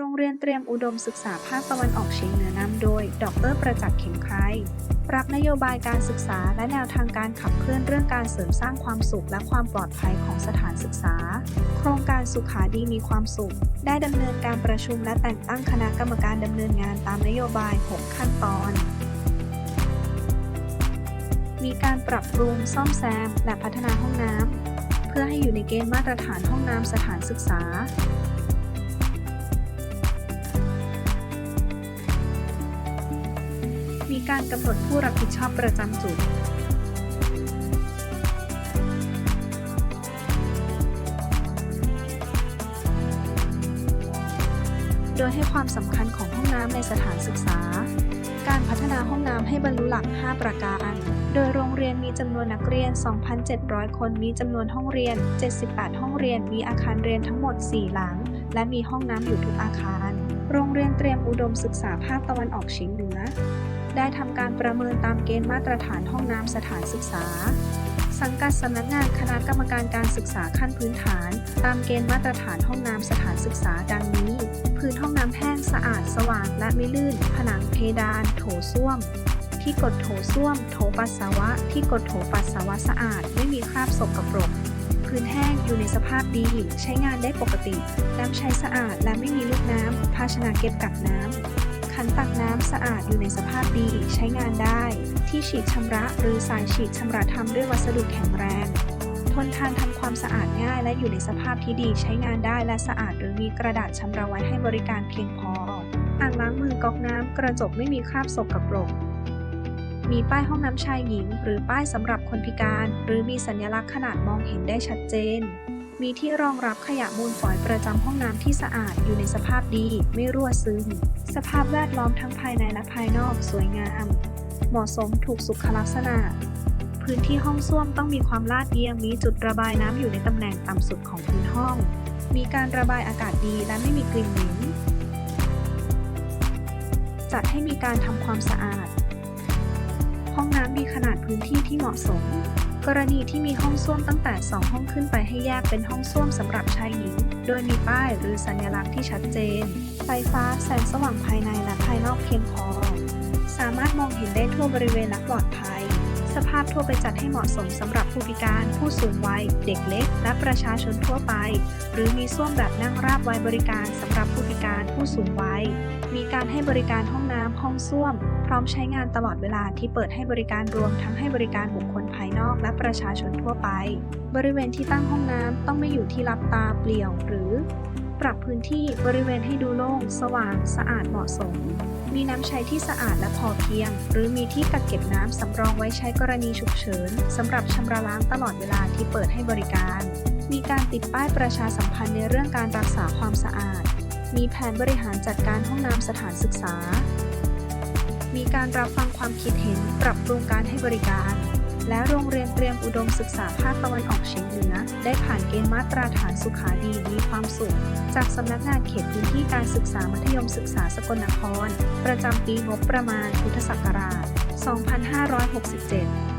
โรงเรียนเตรียมอุดมศึกษาภาคตะวันออกเฉียงเหนือนำโดย ดร ประจักษ์เข็มไครรับนโยบายการศึกษาและแนวทางการขับเคลื่อนเรื่องการเสริมสร้างความสุขและความปลอดภัยของสถานศึกษา โครงการสุขาดีมีความสุข ได้ดำเนินการประชุมและแต่งตั้งคณะกรรมการดำเนินงานตามนโยบาย 6 ขั้นตอน มีการปรับปรุงซ่อมแซม และพัฒนาห้องน้ำเพื่อให้อยู่ในเกณฑ์มาตรฐานห้องน้ำสถานศึกษา มีการกำหนดผู้รับผิดชอบประจำจุด โดยให้ความสำคัญของห้องน้ำในสถานศึกษา การพัฒนาห้องน้ำให้บรรลุหลัก 5 ประการ โดยโรงเรียนมีจำนวนนักเรียน 2,700 คน มีจำนวนห้องเรียน 78 ห้องเรียน มีอาคารเรียนทั้งหมด 4 หลัง และมีห้องน้ำอยู่ทุกอาคารโรงเรียนเตรียมอุดมศึกษาภาคตะวันออกเฉียงเหนือ ได้ทำการประเมินตามเกณฑ์มาตรฐานห้องน้ำสถานศึกษา สังกัดสำนักงานคณะกรรมการการศึกษาขั้นพื้นฐาน ตามเกณฑ์มาตรฐานห้องน้ำสถานศึกษาดังนี้ พื้นห้องน้ำแห้งสะอาดสว่างและไม่ลื่น ผนังเพดาน โถส้วม ที่กดโถส้วม โถปัสสาวะ ที่กดโถปัสสาวะสะอาด ไม่มีคราบสกปรกพื้นแห้งอยู่ในสภาพดี ใช้งานได้ปกติ น้ำใช้สะอาดและไม่มีลูกน้ำ ภาชนะเก็บกักน้ำันตักน้ำสะอาดอยู่ในสภาพดีใช้งานได้ ที่ฉีดชำระหรือสายฉีดชำระทำด้วยวัสดุแข็งแรง ทนทานทำความสะอาดง่ายและอยู่ในสภาพที่ดีใช้งานได้และสะอาดหรือมีกระดาษชำระไว้ให้บริการเพียงพอ อ่างล้างมือก๊อกน้ำกระจกไม่มีคราบสกปรกมีป้ายห้องน้ำชายหญิง หรือป้ายสำหรับคนพิการ หรือมีสัญลักษณ์ขนาดมองเห็นได้ชัดเจน มีที่รองรับขยะมูลฝอยประจำห้องน้ำที่สะอาดอยู่ในสภาพดี ไม่รั่วซึม สภาพแวดล้อมทั้งภายในและภายนอกสวยงาม เหมาะสมถูกสุขลักษณะ พื้นที่ห้องส้วมต้องมีความลาดเอียง มีจุดระบายน้ำอยู่ในตำแหน่งต่ำสุดของพื้นห้อง มีการระบายอากาศดีและไม่มีกลิ่นเหม็น จัดให้มีการทำความสะอาด ห้องน้ำมีขนาดพื้นที่ที่เหมาะสม กรณีที่มีห้องส้วมตั้งแต่ 2 ห้องขึ้นไปให้แยกเป็นห้องส้วมสำหรับชายหญิง โดยมีป้ายหรือสัญลักษณ์ที่ชัดเจน ไฟฟ้าแสงสว่างภายในและภายนอกเพียงพอ สามารถมองเห็นได้ทั่วบริเวณและปลอดภัย สภาพทั่วไปจัดให้เหมาะสมสำหรับผู้พิการ ผู้สูงวัย เด็กเล็ก และประชาชนทั่วไป หรือมีส้วมแบบนั่งราบไว้บริการสำหรับผู้พิการ ผู้สูงวัย มีการให้บริการห้องน้ำห้องส้วม พร้อมใช้งานตลอดเวลาที่เปิดให้บริการรวมทั้งให้บริการบุคคลายนอกและประชาชนทั่วไป บริเวณที่ตั้งห้องน้ำต้องไม่อยู่ที่ลับตาเปลี่ยว หรือ ปรับพื้นที่บริเวณให้ดูโล่ง สว่าง สะอาดเหมาะสม มีน้ำใช้ที่สะอาดและพอเพียง หรือมีที่กักเก็บน้ำสำรองไว้ใช้กรณีฉุกเฉินสำหรับชำระล้างตลอดเวลาที่เปิดให้บริการ มีการติดป้ายประชาสัมพันธ์ในเรื่องการรักษาความสะอาด มีแผนบริหารจัดการห้องน้ำสถานศึกษามีการรับฟังความคิดเห็นปรับปรุงการให้บริการ และโรงเรียนเตรียมอุดมศึกษาภาคตะวันออกเฉียงเหนือได้ผ่านเกณฑ์มาตรฐานสุขาดีมีความสุข จากสำนักงานเขตพื้นที่การศึกษามัธยมศึกษาสกลนคร ประจำปีงบประมาณพุทธศักราช 2567